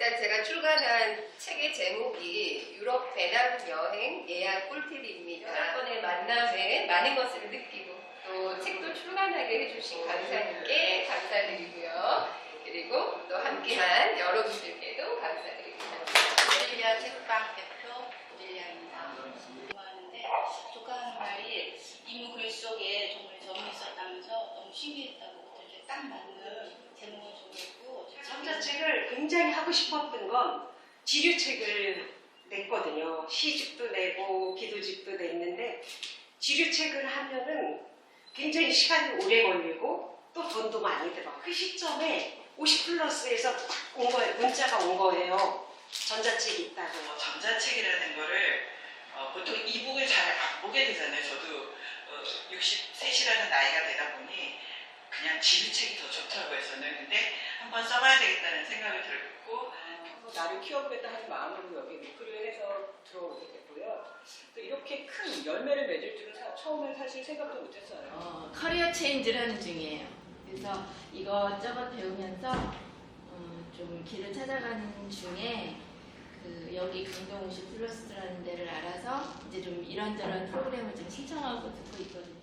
일단 제가 출간한 책의 제목이 유럽 배낭 여행 예약 꿀팁입니다. 여덟 번의 만남에 많은 것을 느끼고 또 책도 출간하게 해주신 강사님께 감사드리고요. 그리고 또 함께한 여러분들께도 감사드립니다. 릴리아 책방 대표 릴리아입니다. 좋아하는데 조카하는 말이 이무 글 속에 정말 점이 있었다면서 너무 신기했다고 되게 딱 맞는 제목을 전자책을 굉장히 하고 싶었던 건 지류책을 냈거든요. 시집도 내고 기도집도 냈는데 지류책을 하면은 굉장히 시간이 오래 걸리고 또 돈도 많이 들어. 그 시점에 50 플러스에서 딱 온 거예요. 문자가 온 거예요. 전자책이 있다고. 어, 전자책이라는 거를 어, 보통 이북을 잘 안 보게 되잖아요. 저도 어, 63이라는 나이가 되다 보니 그냥 지류책이 더 좋더라고요. 저는 근데 한번 써봐야 되겠다는 생각이 들고 뭐 나를 키워보겠다 하는 마음으로 여기 리크를 해서 들어오게 됐고요. 또 이렇게 큰 열매를 맺을 줄은 사- 처음에 사실 생각도 못했어요. 어, 커리어 체인지를 하는 중이에요. 그래서 이것저것 배우면서 음, 좀 길을 찾아가는 중에 그 여기 강동 50 플러스라는 데를 알아서 이제 좀 이런저런 프로그램을 좀 신청하고 듣고 있거든요.